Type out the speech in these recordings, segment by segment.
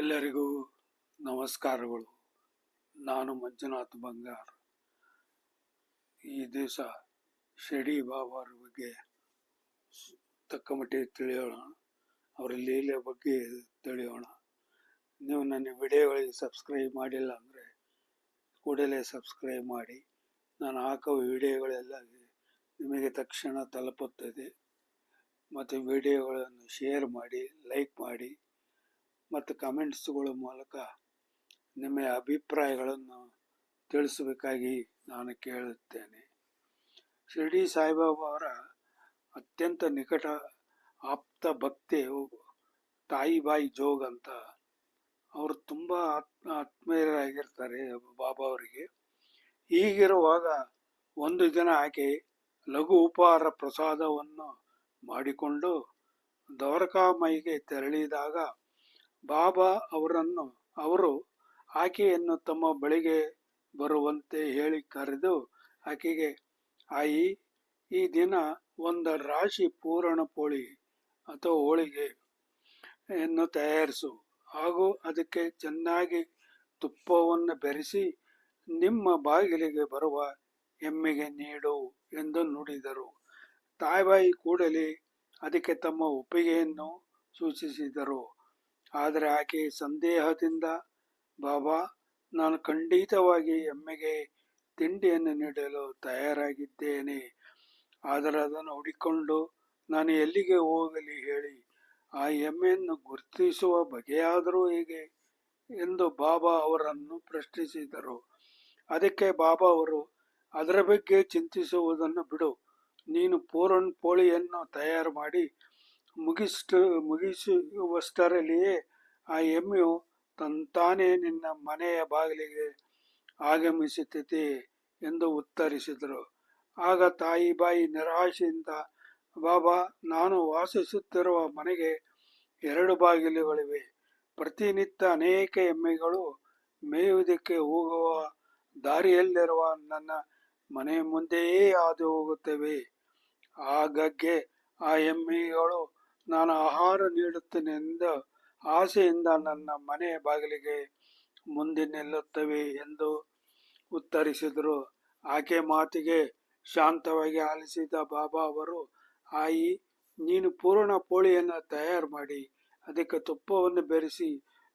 ಎಲ್ಲರಿಗೂ ನಮಸ್ಕಾರಗಳು. ನಾನು ಮಂಜುನಾಥ್ ಬಂಗಾರ್. ಈ ದಿವಸ ಶಡಿ ಬಾಬಾರ ಬಗ್ಗೆ ತಕ್ಕ ಮಟ್ಟಿಗೆ ತಿಳಿಯೋಣ. ಅವರ ಲೀಲೆ ಬಗ್ಗೆ ತಿಳಿಯೋಣ. ನೀವು ನನ್ನ ವಿಡಿಯೋಗಳಿಗೆ ಸಬ್ಸ್ಕ್ರೈಬ್ ಮಾಡಿಲ್ಲ ಅಂದರೆ ಕೂಡಲೇ ಸಬ್ಸ್ಕ್ರೈಬ್ ಮಾಡಿ. ನಾನು ಹಾಕೋ ವಿಡಿಯೋಗಳೆಲ್ಲ ನಿಮಗೆ ತಕ್ಷಣ ತಲುಪುತ್ತದೆ. ಮತ್ತು ವಿಡಿಯೋಗಳನ್ನು ಶೇರ್ ಮಾಡಿ, ಲೈಕ್ ಮಾಡಿ. ಮತ್ತು ಕಮೆಂಟ್ಸ್ಗಳ ಮೂಲಕ ನಿಮ್ಮ ಅಭಿಪ್ರಾಯಗಳನ್ನು ತಿಳಿಸಬೇಕಾಗಿ ನಾನು ಕೇಳುತ್ತೇನೆ. ಶಿರಡಿ ಸಾಯಿಬಾಬಾ ಅವರ ಅತ್ಯಂತ ನಿಕಟ ಆಪ್ತ ಭಕ್ತಿ ತಾಯಿಬಾಯಿ ಜೋಗ್ ಅಂತ ಅವರು ತುಂಬ ಆತ್ಮ ಆತ್ಮೀಯರಾಗಿರ್ತಾರೆ ಬಾಬಾ ಅವರಿಗೆ. ಈಗಿರುವಾಗ ಒಂದು ದಿನ ಆಕೆ ಲಘು ಉಪಹಾರ ಪ್ರಸಾದವನ್ನು ಮಾಡಿಕೊಂಡು ದ್ವಾರಕಾಮಯಿಗೆ ತೆರಳಿದಾಗ ಬಾಬಾ ಅವರನ್ನು, ಅವರು ಆಕೆಯನ್ನು ತಮ್ಮ ಬಳಿಗೆ ಬರುವಂತೆ ಹೇಳಿ ಕರೆದು ಆಕೆಗೆ, ಆಯಿ, ಈ ದಿನ ಒಂದು ರಾಶಿ ಪೂರಣ ಪೋಳಿ ಅಥವಾ ಹೋಳಿಗೆ ಯನ್ನು ತಯಾರಿಸು. ಹಾಗೂ ಅದಕ್ಕೆ ಚೆನ್ನಾಗಿ ತುಪ್ಪವನ್ನು ಬೆರೆಸಿ ನಿಮ್ಮ ಬಾಗಿಲಿಗೆ ಬರುವ ಎಮ್ಮೆಗೆ ನೀಡು ಎಂದು ನುಡಿದರು. ತಾಯಿಬಾಯಿ ಕೂಡಲೇ ಅದಕ್ಕೆ ತಮ್ಮ ಒಪ್ಪಿಗೆಯನ್ನು ಸೂಚಿಸಿದರು. ಆದರೆ ಆಕೆ ಸಂದೇಹದಿಂದ, ಬಾಬಾ, ನಾನು ಖಂಡಿತವಾಗಿ ಎಮ್ಮೆಗೆ ತಿಂಡಿಯನ್ನು ನೀಡಲು ತಯಾರಾಗಿದ್ದೇನೆ. ಆದರೆ ಅದನ್ನು ಹುಡಿಕೊಂಡು ನಾನು ಎಲ್ಲಿಗೆ ಹೋಗಲಿ ಹೇಳಿ. ಆ ಎಮ್ಮೆಯನ್ನು ಗುರುತಿಸುವ ಬಗೆಯಾದರೂ ಹೇಗೆ? ಎಂದು ಬಾಬಾ ಅವರನ್ನು ಪ್ರಶ್ನಿಸಿದರು. ಅದಕ್ಕೆ ಬಾಬಾ ಅವರು, ಅದರ ಬಗ್ಗೆ ಚಿಂತಿಸುವುದನ್ನು ಬಿಡು. ನೀನು ಪೂರನ್ ಪೋಳಿಯನ್ನು ತಯಾರು ಮಾಡಿ ಮುಗಿಷ್ಟು ಮುಗಿಸುವಷ್ಟರಲ್ಲಿಯೇ ಆ ಎಮ್ಮೆಯು ತಂತಾನೇ ನಿನ್ನ ಮನೆಯ ಬಾಗಿಲಿಗೆ ಆಗಮಿಸುತ್ತದೆ ಎಂದು ಉತ್ತರಿಸಿದರು. ಆಗ ತಾಯಿ ಬಾಯಿ ನಿರಾಶೆಯಿಂದ, ಬಾಬಾ, ನಾನು ವಾಸಿಸುತ್ತಿರುವ ಮನೆಗೆ ಎರಡು ಬಾಗಿಲುಗಳಿವೆ. ಪ್ರತಿನಿತ್ಯ ಅನೇಕ ಎಮ್ಮೆಗಳು ಮೇಯುವುದಕ್ಕೆ ಹೋಗುವ ದಾರಿಯಲ್ಲಿರುವ ನನ್ನ ಮನೆ ಮುಂದೆಯೇ ಹಾದು ಹೋಗುತ್ತವೆ. ಆಗಗ್ಗೆ ಆ ಎಮ್ಮೆಗಳು ನಾನು ಆಹಾರ ನೀಡುತ್ತೇನೆ ಎಂದು ಆಸೆಯಿಂದ ನನ್ನ ಮನೆಯ ಬಾಗಿಲಿಗೆ ಮುಂದೆ ನಿಲ್ಲುತ್ತವೆ ಎಂದು ಉತ್ತರಿಸಿದರು. ಆಕೆ ಮಾತಿಗೆ ಶಾಂತವಾಗಿ ಆಲಿಸಿದ ಬಾಬಾ ಅವರು, ಆಯಿ, ನೀನು ಪೂರ್ಣ ಪೋಳಿಯನ್ನು ತಯಾರು ಮಾಡಿ, ಅದಕ್ಕೆ ತುಪ್ಪವನ್ನು ಬೆರೆಸಿ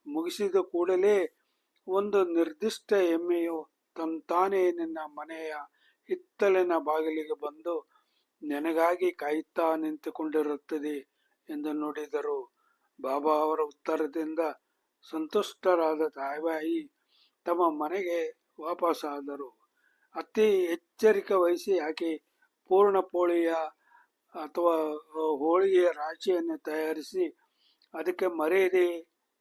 ಮುಗಿಸಿದ ಕೂಡಲೇ ಒಂದು ನಿರ್ದಿಷ್ಟ ಎಮ್ಮೆಯು ತಂತಾನೇ ನಿನ್ನ ಮನೆಯ ಹಿತ್ತಲಿನ ಬಾಗಿಲಿಗೆ ಬಂದು ನಿನಗಾಗಿ ಕಾಯುತ್ತಾ ನಿಂತುಕೊಂಡಿರುತ್ತದೆ. ಎಂದು ನುಡಿದರು. ಬಾಬಾ ಅವರ ಉತ್ತರದಿಂದ ಸಂತುಷ್ಟರಾದ ತಾಯಿಬಾಯಿ ತಮ್ಮ ಮನೆಗೆ ವಾಪಸ್ಸಾದರು ಅತಿ ಎಚ್ಚರಿಕೆ ವಹಿಸಿ ಆಕೆ ಪೂರ್ಣ ಪೋಳಿಯ ಅಥವಾ ಹೋಳಿಗೆಯ ರಾಶಿಯನ್ನು ತಯಾರಿಸಿ ಅದಕ್ಕೆ ಮರೆಯದೆ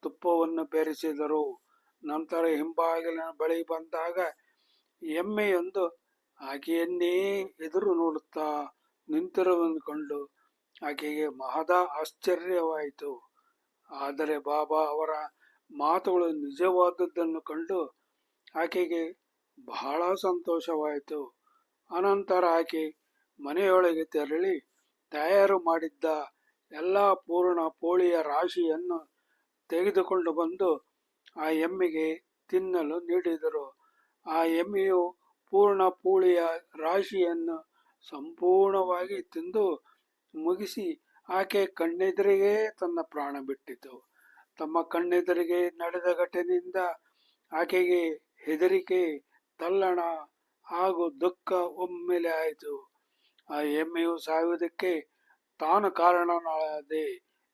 ತುಪ್ಪವನ್ನು ಬೆರೆಸಿದರು. ನಂತರ ಹಿಂಬಾಗಿಲಿನ ಬಳಿ ಬಂದಾಗ ಎಮ್ಮೆಯೊಂದು ಆಕೆಯನ್ನೇ ಎದುರು ನೋಡುತ್ತಾ ನಿಂತಿರುವಂದುಕೊಂಡು ಕಂಡು ಆಕೆಗೆ ಮಹದ ಆಶ್ಚರ್ಯವಾಯಿತು. ಆದರೆ ಬಾಬಾ ಅವರ ಮಾತುಗಳು ನಿಜವಾದದ್ದನ್ನು ಕಂಡು ಆಕೆಗೆ ಬಹಳ ಸಂತೋಷವಾಯಿತು. ಅನಂತರ ಆಕೆ ಮನೆಯೊಳಗೆ ತೆರಳಿ ತಯಾರು ಮಾಡಿದ್ದ ಎಲ್ಲ ಪೂರ್ಣ ಪೋಳಿಯ ರಾಶಿಯನ್ನು ತೆಗೆದುಕೊಂಡು ಬಂದು ಆ ಎಮ್ಮೆಗೆ ತಿನ್ನಲು ನೀಡಿದರು. ಆ ಎಮ್ಮೆಯು ಪೂರ್ಣ ಪೂಳಿಯ ರಾಶಿಯನ್ನು ಸಂಪೂರ್ಣವಾಗಿ ತಿಂದು ಮುಗಿಸಿ ಆಕೆ ಕಣ್ಣೆದುರಿಗೆ ತನ್ನ ಪ್ರಾಣ ಬಿಟ್ಟಿತು. ತಮ್ಮ ಕಣ್ಣೆದುರಿಗೆ ನಡೆದ ಘಟನೆಯಿಂದ ಆಕೆಗೆ ಹೆದರಿಕೆ, ತಲ್ಲಣ ಹಾಗೂ ದುಃಖ ಒಮ್ಮೆಲೆ ಆಯಿತು. ಆ ಎಮ್ಮೆಯು ಸಾಯುವುದಕ್ಕೆ ತಾನು ಕಾರಣನಾದೆ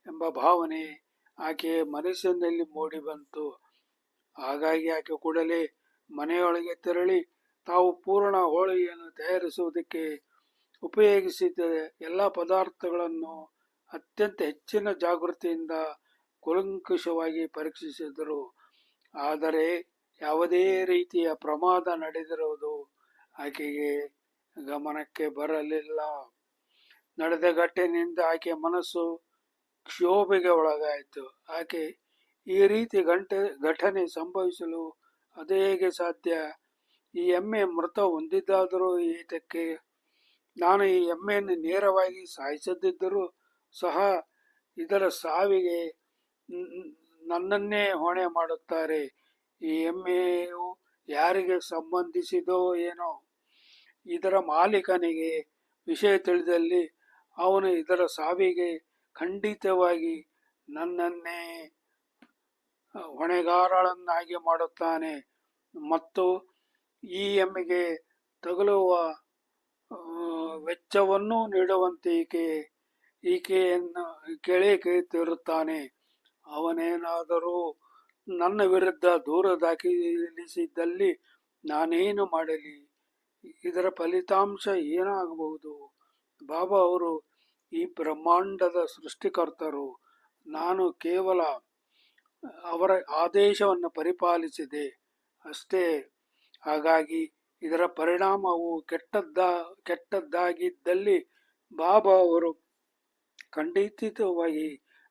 ಎಂಬ ಭಾವನೆ ಆಕೆಯ ಮನಸ್ಸಿನಲ್ಲಿ ಮೂಡಿ ಬಂತು. ಹಾಗಾಗಿ ಆಕೆ ಕೂಡಲೇ ಮನೆಯೊಳಗೆ ತೆರಳಿ ತಾವು ಪೂರ್ಣ ಹೋಳಿಗೆಯನ್ನು ತಯಾರಿಸುವುದಕ್ಕೆ ಉಪಯೋಗಿಸಿದ ಎಲ್ಲ ಪದಾರ್ಥಗಳನ್ನು ಅತ್ಯಂತ ಹೆಚ್ಚಿನ ಜಾಗೃತಿಯಿಂದ ಕುಲಂಕುಷವಾಗಿ ಪರೀಕ್ಷಿಸಿದರು. ಆದರೆ ಯಾವುದೇ ರೀತಿಯ ಪ್ರಮಾದ ನಡೆದಿರುವುದು ಆಕೆಗೆ ಗಮನಕ್ಕೆ ಬರಲಿಲ್ಲ. ನಡೆದ ಘಟನೆಯಿಂದ ಆಕೆ ಮನಸ್ಸು ಕ್ಷೋಭೆಗೆ ಒಳಗಾಯಿತು. ಆಕೆ ಈ ರೀತಿ ಗಂಟೆ, ಘಟನೆ ಸಂಭವಿಸಲು ಅದು ಹೇಗೆ ಸಾಧ್ಯ? ಈ ಎಮ್ಮೆ ಮೃತ ಹೊಂದಿದ್ದಾದರೂ ಏತಕ್ಕೆ ನಾನು ಈ ಎಮ್ಮೆಯನ್ನು ನೇರವಾಗಿ ಸಾಯಿಸದಿದ್ದರೂ ಸಹ ಇದರ ಸಾವಿಗೆ ನನ್ನನ್ನೇ ಹೊಣೆ ಮಾಡುತ್ತಾರೆ. ಈ ಎಮ್ಮೆಯು ಯಾರಿಗೆ ಸಂಬಂಧಿಸಿದೋ ಏನೋ. ಇದರ ಮಾಲೀಕನಿಗೆ ವಿಷಯ ತಿಳಿದಲ್ಲಿ ಅವನು ಇದರ ಸಾವಿಗೆ ಖಂಡಿತವಾಗಿ ನನ್ನನ್ನೇ ಹೊಣೆಗಾರಳನ್ನಾಗಿ ಮಾಡುತ್ತಾನೆ. ಮತ್ತು ಈ ಎಮ್ಮೆಗೆ ತಗುಲುವ ವೆಚ್ಚವನ್ನು ನೀಡುವಂತೆ ಈಕೆ ಈಕೆಯನ್ನು ಕೈ ತೀರುತ್ತಾನೆ ಅವನೇನಾದರೂ ನನ್ನ ವಿರುದ್ಧ ದೂರ ದಾಖಲಿಸಿದ್ದಲ್ಲಿ ನಾನೇನು ಮಾಡಲಿ? ಇದರ ಫಲಿತಾಂಶ ಏನಾಗಬಹುದು? ಬಾಬಾ ಅವರು ಈ ಬ್ರಹ್ಮಾಂಡದ ಸೃಷ್ಟಿಕರ್ತರು. ನಾನು ಕೇವಲ ಅವರ ಆದೇಶವನ್ನು ಪರಿಪಾಲಿಸಿದೆ. ಅಷ್ಟೇ. ಹಾಗಾಗಿ ಇದರ ಪರಿಣಾಮವು ಕೆಟ್ಟದ್ದ, ಕೆಟ್ಟದ್ದಾಗಿದ್ದಲ್ಲಿ ಬಾಬಾ ಅವರು ಖಂಡಿತವಾಗಿ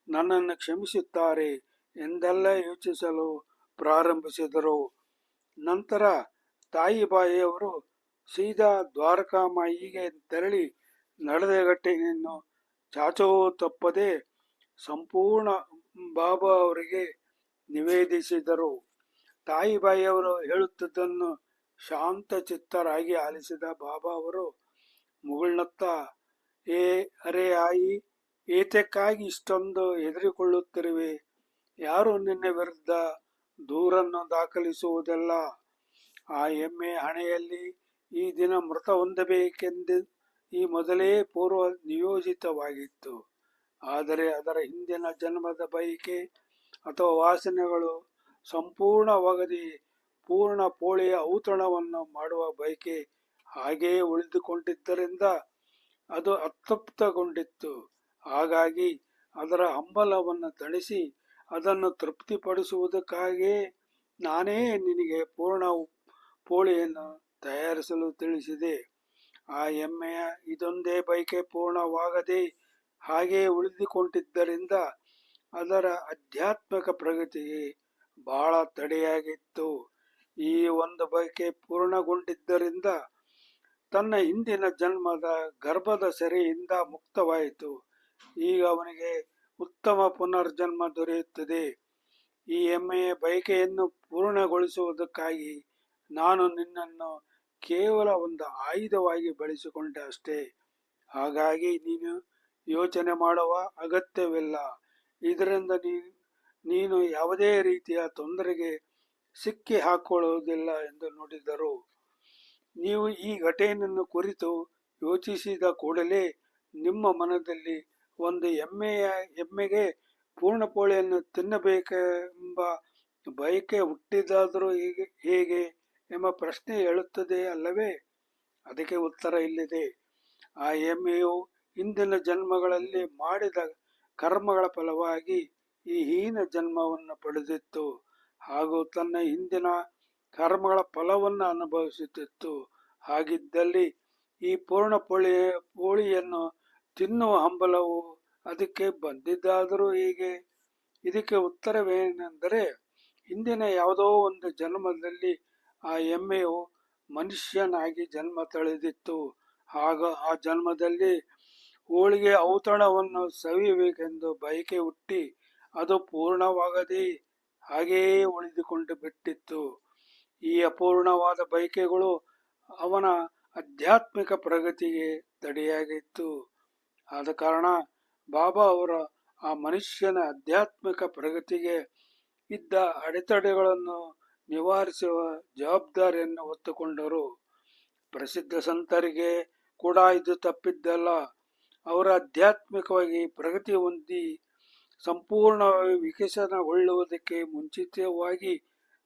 ನನ್ನನ್ನು ಕ್ಷಮಿಸುತ್ತಾರೆ ಎಂದೆಲ್ಲ ಯೋಚಿಸಲು ಪ್ರಾರಂಭಿಸಿದರು. ನಂತರ ತಾಯಿಬಾಯಿಯವರು ಸೀದಾ ದ್ವಾರಕಾಮಾಯಿಗೆ ತೆರಳಿ ನಡೆದಗಟ್ಟಿನನ್ನು ಚಾಚೋ ತಪ್ಪದೆ ಸಂಪೂರ್ಣ ಬಾಬಾ ಅವರಿಗೆ ನಿವೇದಿಸಿದರು. ತಾಯಿಬಾಯಿಯವರು ಹೇಳುತ್ತಿದ್ದನ್ನು ಶಾಂತ ಚಿತ್ತರಾಗಿ ಆಲಿಸಿದ ಬಾಬಾ ಅವರು ಮುಗುಳ್ನತ್ತ, ಏ, ಅರೆ ಆಯಿ, ಏತಕ್ಕಾಗಿ ಇಷ್ಟೊಂದು ಹೆದರಿಕೊಳ್ಳುತ್ತಿರುವೆ? ಯಾರು ನಿನ್ನ ವಿರುದ್ಧ ದೂರನ್ನು ದಾಖಲಿಸುವುದಲ್ಲ? ಆ ಎಮ್ಮೆ ಹಣೆಯಲ್ಲಿ ಈ ದಿನ ಮೃತ ಹೊಂದಬೇಕೆಂದು ಈ ಮೊದಲೇ ಪೂರ್ವ ನಿಯೋಜಿತವಾಗಿತ್ತು. ಆದರೆ ಅದರ ಹಿಂದಿನ ಜನ್ಮದ ಬಯಕೆ ಅಥವಾ ವಾಸನೆಗಳು ಸಂಪೂರ್ಣವಾಗದೆ ಪೂರ್ಣ ಪೋಳಿಯ ಔತಣವನ್ನು ಮಾಡುವ ಬಯಕೆ ಹಾಗೆಯೇ ಉಳಿದುಕೊಂಡಿದ್ದರಿಂದ ಅದು ಅತೃಪ್ತಗೊಂಡಿತ್ತು. ಹಾಗಾಗಿ ಅದರ ಹಂಬಲವನ್ನು ತಣಿಸಿ ಅದನ್ನು ತೃಪ್ತಿಪಡಿಸುವುದಕ್ಕಾಗಿಯೇ ನಾನೇ ನಿನಗೆ ಪೂರ್ಣ ಪೋಳಿಯನ್ನು ತಯಾರಿಸಲು ತಿಳಿಸಿದೆ. ಆ ಎಮ್ಮೆಯ ಇದೊಂದೇ ಬಯಕೆ ಪೂರ್ಣವಾಗದೆ ಹಾಗೆಯೇ ಉಳಿದುಕೊಂಡಿದ್ದರಿಂದ ಅದರ ಆಧ್ಯಾತ್ಮಿಕ ಪ್ರಗತಿಗೆ ಬಹಳ ತಡೆಯಾಗಿತ್ತು. ಈ ಒಂದು ಬಯಕೆ ಪೂರ್ಣಗೊಂಡಿದ್ದರಿಂದ ತನ್ನ ಹಿಂದಿನ ಜನ್ಮದ ಗರ್ಭದ ಸೆರೆಯಿಂದ ಮುಕ್ತವಾಯಿತು. ಈಗ ಅವನಿಗೆ ಉತ್ತಮ ಪುನರ್ಜನ್ಮ ದೊರೆಯುತ್ತದೆ. ಈ ಹೆಮ್ಮೆಯ ಬಯಕೆಯನ್ನು ಪೂರ್ಣಗೊಳಿಸುವುದಕ್ಕಾಗಿ ನಾನು ನಿನ್ನನ್ನು ಕೇವಲ ಒಂದು ಆಯುಧವಾಗಿ ಬಳಸಿಕೊಂಡೆ ಅಷ್ಟೇ. ಹಾಗಾಗಿ ನೀನು ಯೋಚನೆ ಮಾಡುವ ಅಗತ್ಯವಿಲ್ಲ. ಇದರಿಂದ ನೀನು ಯಾವುದೇ ರೀತಿಯ ತೊಂದರೆಗೆ ಸಿಕ್ಕಿ ಹಾಕೊಳ್ಳುವುದಿಲ್ಲ ಎಂದು ನುಡಿದರು. ನೀವು ಈ ಘಟನೆಯನ್ನು ಕುರಿತು ಯೋಚಿಸಿದ ಕೂಡಲೇ ನಿಮ್ಮ ಮನದಲ್ಲಿ ಒಂದು ಎಮ್ಮೆಯ ಎಮ್ಮೆಗೆ ಪೂರ್ಣಪೋಳೆಯನ್ನು ತಿನ್ನಬೇಕೆಂಬ ಬಯಕೆ ಹುಟ್ಟಿದಾದರೂ ಹೇಗೆ ಹೇಗೆ ಎಂಬ ಪ್ರಶ್ನೆ ಹೇಳುತ್ತದೆ ಅಲ್ಲವೇ? ಅದಕ್ಕೆ ಉತ್ತರ ಇಲ್ಲಿದೆ. ಆ ಎಮ್ಮೆಯು ಹಿಂದಿನ ಜನ್ಮಗಳಲ್ಲಿ ಮಾಡಿದ ಕರ್ಮಗಳ ಫಲವಾಗಿ ಈ ಹೀನ ಜನ್ಮವನ್ನು ಪಡೆದಿತ್ತು. ಹಾಗೂ ತನ್ನ ಹಿಂದಿನ ಕರ್ಮಗಳ ಫಲವನ್ನು ಅನುಭವಿಸುತ್ತಿತ್ತು. ಹಾಗಿದ್ದಲ್ಲಿ ಈ ಪೂರ್ಣ ಪೋಳಿ, ಪೋಳಿಯನ್ನು ತಿನ್ನುವ ಹಂಬಲವು ಅದಕ್ಕೆ ಬಂದಿದ್ದಾದರೂ ಹೇಗೆ? ಇದಕ್ಕೆ ಉತ್ತರವೇನೆಂದರೆ, ಹಿಂದಿನ ಯಾವುದೋ ಒಂದು ಜನ್ಮದಲ್ಲಿ ಆ ಎಮ್ಮೆಯು ಮನುಷ್ಯನಾಗಿ ಜನ್ಮ ತಳೆದಿತ್ತು. ಆಗ ಆ ಜನ್ಮದಲ್ಲಿ ಹೋಳಿಗೆ ಔತಣವನ್ನು ಸವಿಯಬೇಕೆಂದು ಬಯಕೆ ಹುಟ್ಟಿ, ಅದು ಪೂರ್ಣವಾಗದೆ ಹಾಗೆಯೇ ಉಳಿದುಕೊಂಡು ಬಿಟ್ಟಿತ್ತು. ಈ ಅಪೂರ್ಣವಾದ ಬಯಕೆಗಳು ಅವನ ಆಧ್ಯಾತ್ಮಿಕ ಪ್ರಗತಿಗೆ ತಡೆಯಾಗಿತ್ತು. ಆದ ಕಾರಣ ಬಾಬಾ ಅವರ ಆ ಮನುಷ್ಯನ ಆಧ್ಯಾತ್ಮಿಕ ಪ್ರಗತಿಗೆ ಇದ್ದ ಅಡೆತಡೆಗಳನ್ನು ನಿವಾರಿಸುವ ಜವಾಬ್ದಾರಿಯನ್ನು ಹೊತ್ತುಕೊಂಡರು. ಪ್ರಸಿದ್ಧ ಸಂತರಿಗೆ ಕೂಡ ಇದು ತಪ್ಪಿದ್ದಲ್ಲ. ಅವರ ಆಧ್ಯಾತ್ಮಿಕವಾಗಿ ಪ್ರಗತಿ ಹೊಂದಿ ಸಂಪೂರ್ಣವಾಗಿ ವಿಕಸನಗೊಳ್ಳುವುದಕ್ಕೆ ಮುಂಚಿತವಾಗಿ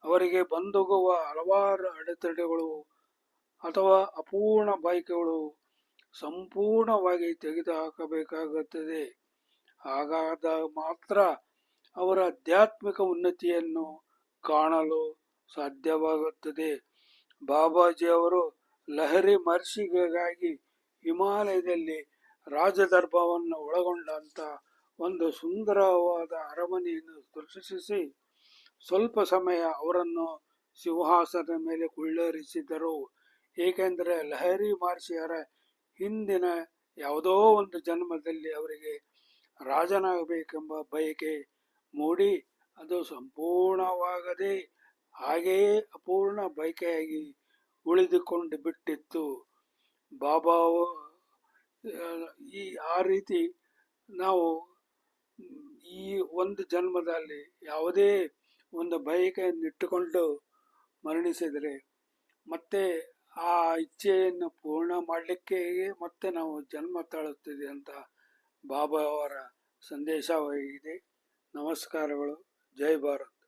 ಅವರಿಗೆ ಬಂದೋಗುವ ಹಲವಾರು ಅಡೆತಡೆಗಳು ಅಥವಾ ಅಪೂರ್ಣ ಬಯಕೆಗಳು ಸಂಪೂರ್ಣವಾಗಿ ತೆಗೆದುಹಾಕಬೇಕಾಗುತ್ತದೆ. ಹಾಗಾದಾಗ ಮಾತ್ರ ಅವರ ಆಧ್ಯಾತ್ಮಿಕ ಉನ್ನತಿಯನ್ನು ಕಾಣಲು ಸಾಧ್ಯವಾಗುತ್ತದೆ. ಬಾಬಾಜಿ ಅವರು ಲಹರಿ ಮಹರ್ಷಿಗಾಗಿ ಹಿಮಾಲಯದಲ್ಲಿ ರಾಜದರ್ಭವನ್ನು ಒಳಗೊಂಡಂತ ಒಂದು ಸುಂದರವಾದ ಅರಮನೆಯನ್ನು ಸೃಷ್ಟಿಸಿ ಸ್ವಲ್ಪ ಸಮಯ ಅವರನ್ನು ಸಿಂಹಾಸನದ ಮೇಲೆ ಕುಳ್ಳರಿಸಿದರು. ಏಕೆಂದರೆ ಲಹರಿ ಮಹರ್ಷಿಯರ ಹಿಂದಿನ ಯಾವುದೋ ಒಂದು ಜನ್ಮದಲ್ಲಿ ಅವರಿಗೆ ರಾಜನಾಗಬೇಕೆಂಬ ಬಯಕೆ ಮೂಡಿ ಅದು ಸಂಪೂರ್ಣವಾಗದೆ ಹಾಗೆಯೇ ಅಪೂರ್ಣ ಬಯಕೆಯಾಗಿ ಉಳಿದುಕೊಂಡು ಬಿಟ್ಟಿತ್ತು. ಬಾಬಾ ಈ ಆ ರೀತಿ ನಾವು ಈ ಒಂದು ಜನ್ಮದಲ್ಲಿ ಯಾವುದೇ ಒಂದು ಬಯಕೆಯನ್ನು ಇಟ್ಟುಕೊಂಡು ಮರಣಿಸಿದರೆ ಮತ್ತೆ ಆ ಇಚ್ಛೆಯನ್ನು ಪೂರ್ಣ ಮಾಡಲಿಕ್ಕೆ ಮತ್ತೆ ನಾವು ಜನ್ಮ ತಾಳುತ್ತಿದೆ ಅಂತ ಬಾಬಾ ಅವರ ಸಂದೇಶವಾಗಿದೆ. ನಮಸ್ಕಾರಗಳು. ಜೈ ಭಾರತ್.